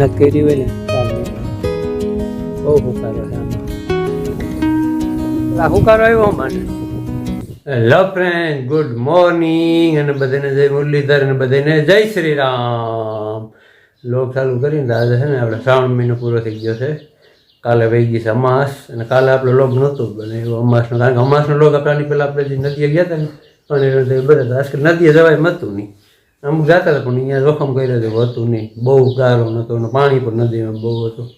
મહેનત કરી હોય ને બહુ હુકારો છે હુકારો આવ્યો મને હેલો ફ્રેન્ડ ગુડ મોર્નિંગ અને બધાને જય મુરલીધર અને બધાને જય શ્રી રામ લોક ચાલુ કરીને આજે છે ને આપણે શ્રાવણ મહિનો પૂરો થઈ ગયો છે. કાલે વહી ગઈ છે અમાસ અને કાલે આપણો લોક નહોતું બને એવું અમાસનો, કારણ કે અમાસનો લોક આપણાની પહેલાં આપણે જે નદીએ ગયા હતા ને અને એ બધા આજકાલ નદીએ જવાય મતું નહીં. અમુક જતા હતા, પણ અહીંયા જોખમ કર્યો હતું હતું નહીં. બહુ ગારો નહોતો અને પાણી પણ નદીમાં બહુ હતું.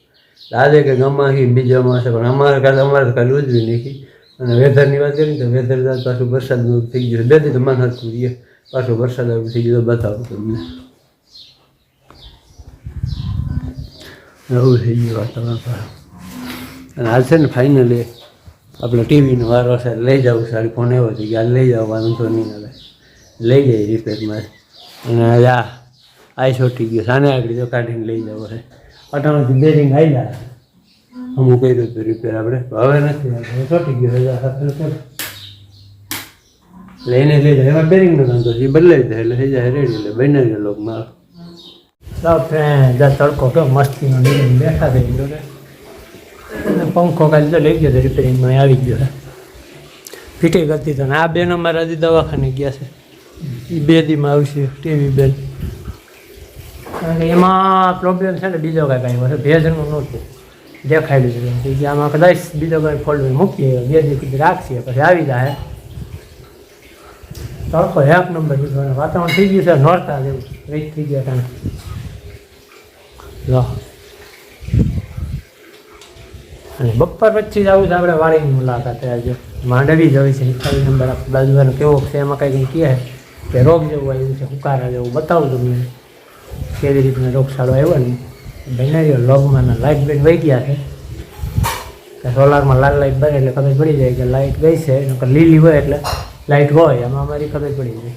આજે કે ગમાહી બીજામાં છે પણ અમારે કાલે, અમારે તો ખાલી ઉજવી નાખી. અને વેધરની વાત કરી તો વેધર પાછું વરસાદનું થઈ ગયું બે દી તો મન હતું રહીએ પાછું વરસાદ આવ્યું થઈ ગયું બતાવું તમને. એવું થઈ ગયું વાતાવરણ અને હાલ છે ને ફાઇનલી આપણે ટીવીનો વારો છે, લઈ જવું સારી ફોન એવો છે કે આ લઈ જાવ વાંધો નહીં આવે. લઈ જાય રિપેરમાં અને આ આઈ છોટી ગયો. સાને આગળ જો કાઢીને લઈ જવો છે અટાણાથી બેરિંગ આવ્યા અમુક કર્યું હતું રિપેર આપણે. હવે નથી છોટી ગયો. લઈને લઈ જાય એમાં બેરિંગનો ધંધો છે. એ બદલાઈ જાય એટલે થઈ જાય રેડી. એટલે બને ગયો લોક તડકો કેવો મસ્તીનો બેરિંગ બેઠા થઈ ગયો પંખો કાલે તો લઈ ગયો તો રિપેરિંગમાં આવી ગયો ફિટિંગ હતી તો આ બે નંબર હજી દવાખાને ગયા છે. બે દીમાં આવશે ટીવી બેન. કારણ કે એમાં પ્રોબ્લેમ છે ને, બીજો કાંઈક આવ્યો છે ભેજનું નહોતું દેખાયેલું છે કે આમાં કદાચ બીજો કાંઈ ફોલ્ડ મૂકીએ બે દી રાખીએ, પછી આવી જાય. તડકો એક નંબર દીધો વાતાવરણ થઈ ગયું છે, નોરતા જેવું. રીત થઈ ગયા તમે લો. અને બપોર પછી જ આવું છે આપણે વાડીની મુલાકાત આજે. માંડવી જવી છે નંબર બાજુવાનો કેવો છે, એમાં કંઈક કંઈ કહે? કે રોગ જેવું આવ્યું છે, હુકારા જેવું બતાવું તમને. કેવી રીતના રોગચાળો આવ્યો ને. બનાવ્યો લોગમાં લાઇટ બેટ વહી ગયા છે. કે સોલારમાં લાલ લાઇટ બને એટલે ખબર પડી જાય કે લાઇટ ગઈ છે, નકર લીલી હોય એટલે લાઇટ હોય, એમાં અમારી ખબર પડી જાય.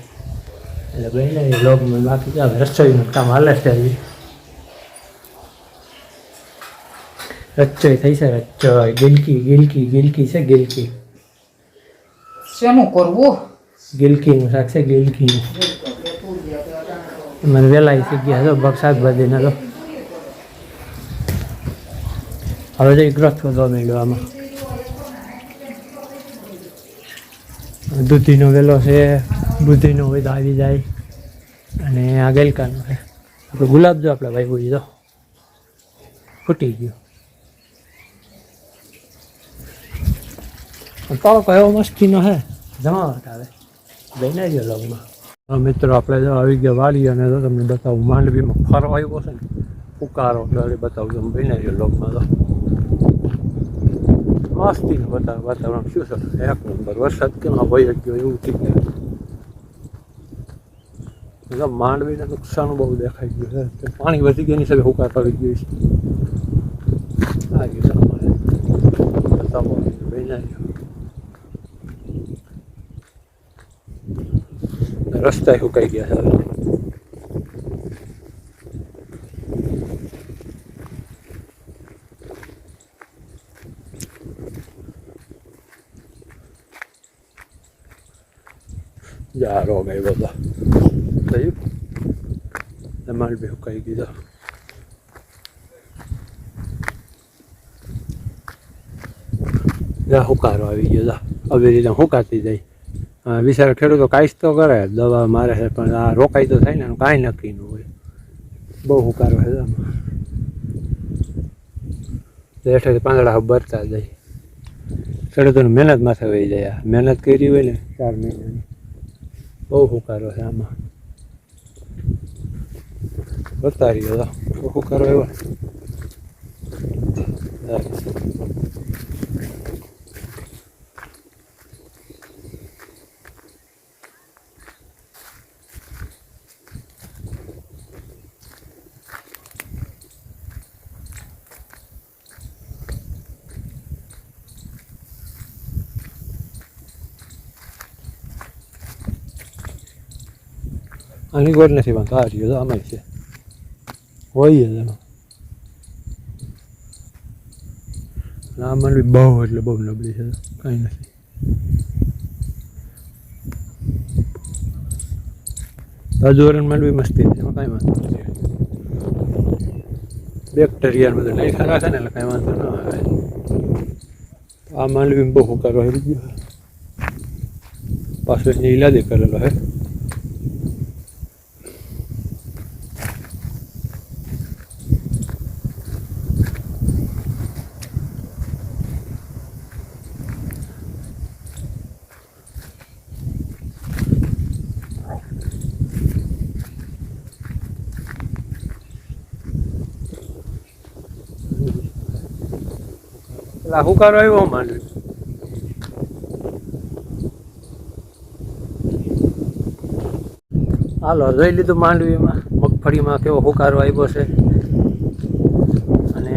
એટલે બનાવી લોગમાં બાકી રસોઈનું કામ હાલે છે હજી. રચોઈ થઈ છે રચોઈ ગિલકી ગિલકી ગિલકી છે, ગિલકી. શેનું કરવું? ગિલકીનું શાક છે ગિલકીનું મને વહેલા થઈ ગયા હતો બગ શાકભાજીના તો હવે તો ગ્રોથ વધવા માંડ્યો આમાં. દૂધીનો વેલો છે બુદ્ધિનો હોય તો આવી જાય. અને આ ગેલકાનો છે. આપણે ગુલાબ જો આપણે ભાઈ બોલી તો. ફૂટી ગયો. તો કયો મસ્તીનો હે જમાવટ આવે. જઈને ગયો લગમાં મિત્રો, આપણે આવી ગયા વાળી અને તો તમને બતાવું, માંડવીમાં ફરવા આવ્યો છે ને પુકારો એટલે બતાવું તમે બને ગયો લગમાં તો. મસ્તીનું બતાવ વાતાવરણ. શું છે? એક નંબર, વરસાદ કેમ હોય ગયો, એવું થઈ એટલે માંડવીને નુકસાન બહુ દેખાઈ ગયું છે. પાણી વધી ગયા ની સાથે હુકાર પડી ગયું છે. આ ગયું તમારે બતાવો, બને રસ્તા સુકાઈ ગયા છે હવે. જા રોગ આવ્યો તો થયું તમારે બી સુકાઈ ગયો જા હુકારો આવી ગયો જા આવી રીતે હુકાતી જાય હા, બિચારા ખેડૂતો કાંઈ તો કરે, દવા મારે છે, પણ આ રોકાઈ તો થાય ને, એનું કાંઈ નક્કી ન હોય. બહુ હુકારો છે આમાં. હેઠે પાંદડા ભરતા જાય. ખેડૂતોને મહેનત માથે વહી જાય મહેનત કરી હોય ને, ચાર મહિનાની. બહુ હુકારો છે આમાં. ભરતા રહ્યો હુકારો એવો. આની ગોળ નથી વાંધો આ રહ્યો આમાં છે હોય જ એમાં આ માંડવી બહુ એટલે બહુ નબળી છે કંઈ નથી બાજુ વરણ માંડવી મસ્તી છે એમાં કાંઈ વાંધો નથી બેક્ટેરિયા બધું નાખ્યા રાખે ને એટલે કાંઈ વાંધો ન આવે આ માંડવી બહુ હુકારો આવી ગયો પાછો એને ઈલાદે કરેલો હે પેલા હુકારો આવ્યો માંડવી હાલો, જોઈ લીધું માંડવીમાં. મગફળીમાં કેવો હુકારો આવ્યો છે. અને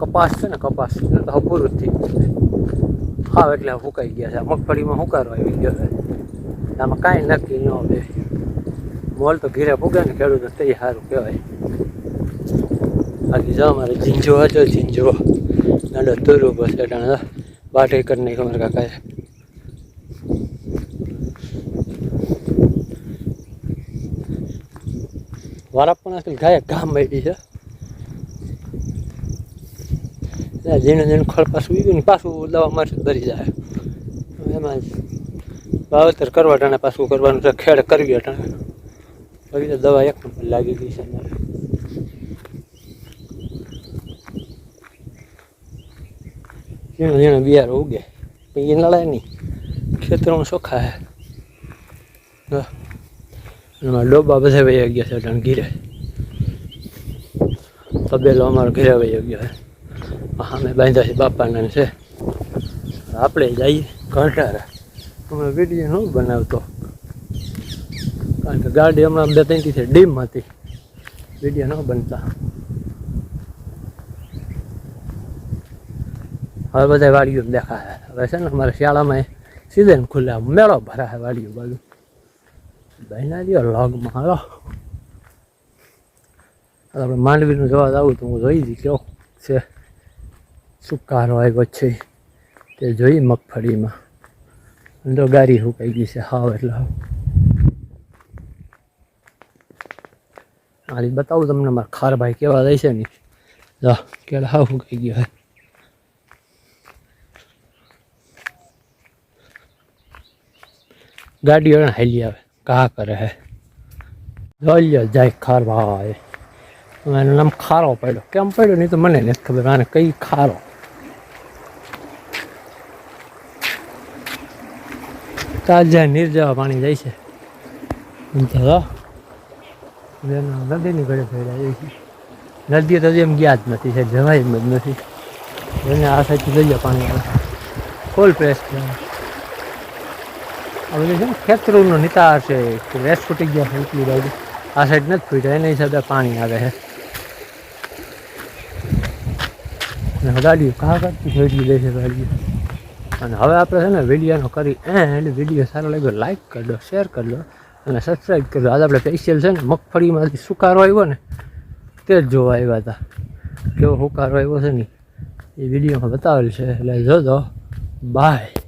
કપાસ છે ને, કપાસ. તો પૂરું જ થઈ હાવ એટલે હુકાઈ ગયા છે. આ મગફળીમાં હુકારો આવી ગયો છે. આમાં કાંઈ નક્કી ન હોય. મોલ તો ઘીરે પૂગે ને, ખેડૂતો તે સારું કહેવાય. બાકી જો અમારે ઝીંઝો હતો ઝીંઝો. નાડો તુરુ બસ એટલે બાટે કરી નાખી અમારા કાકાએ. વારા પણ આજકાલ ગાય ગામ બેઠી છે. ઝીણું જેને ખળ પાછું ઉગ્યું ને પાછું દવા મારશે ભરી જાય. એમાં વાવેતર કરવા ટાણે પાછું કરવાનું ખેડ કરવી ટાણે. બાકી દવા એક લાગી ગઈ છે ઝીણો ઝીણો બિયારો ઉગે એ નળાય નહીં. ખેતરમાં ચોખ્ખા હે. એમાં ડોબા બધા વહી ગયા છે ત્યાં ઘીરે. તબેલો અમારો ઘીરે વહી ગયો છે. અમે બાંધ્યા છે, બાપાના છે. આપણે જઈએ, ઘંટારા. અમે વીડિયો ન બનાવતો. કારણ કે ગાડી હમણાં બે ત્રણથી ડીમ હતી. વીડિયો ન બનતા. હવે બધા વાડીઓ દેખાય. હવે છે ને અમારે શિયાળામાં સીઝન ખુલ્લે મેળો ભરાય વાડીઓ બાજુ. બહેના દો લોગમાં હાલો આપણે માંડવીનું જોવા આવું તો હું જોઈ હતી કેવો છે. સુકારો આવ્યો છે. તે જોઈ મગફળીમાં. તો ગારી સુકાઈ ગઈ છે, હાવ એટલે હાલી બતાવું તમને મારા ખારભાઈ કેવા જાય છે ને. કેળા હાવ સુકાઈ ગયા હે ગાડીઓ હાલી આવે કા કરે હે. જોઈ જાય ખારવા આવે. એનું નામ ખારો પડ્યો. કેમ પડ્યો નહીં તો મને નથી ખબર, આને કઈ ખારો? તાજા નિર્જવા પાણી જાય છે. નદીની ઘડે ફેર્યા જાય છે. નદી તો એમ ગયા જ નથી છે જવાય જ નથી. એને આ સાઈડથી જાય પાણી આવે ફૂલ પ્રેસ કહેવાય આ બધું છે ને ખેતરોનો છે, કે રેસ ફૂટી ગયા છે, એટલી બાજુ આ સાઈડ નથી ફૂટ્યા, એના હિસાબે પાણી આવે છે. અને ગાડીઓ કા કરતી ફેરવી લે છે ગાડીઓ. અને હવે આપણે છે ને, વિડીયોનો કરી એન્ડ વીડિયો સારો લાગ્યો લાઈક કરી દો શેર કરી દો. અને સબસ્ક્રાઈબ કરી દો. આજે આપણે સ્પેશિયલ છે ને, મગફળીમાંથી સુકારો આવ્યો ને, તે જ જોવા આવ્યા હતા. કેવો સુકારો આવ્યો છે ને, એ વિડીયોમાં બતાવેલ છે. એટલે જોજો. બાય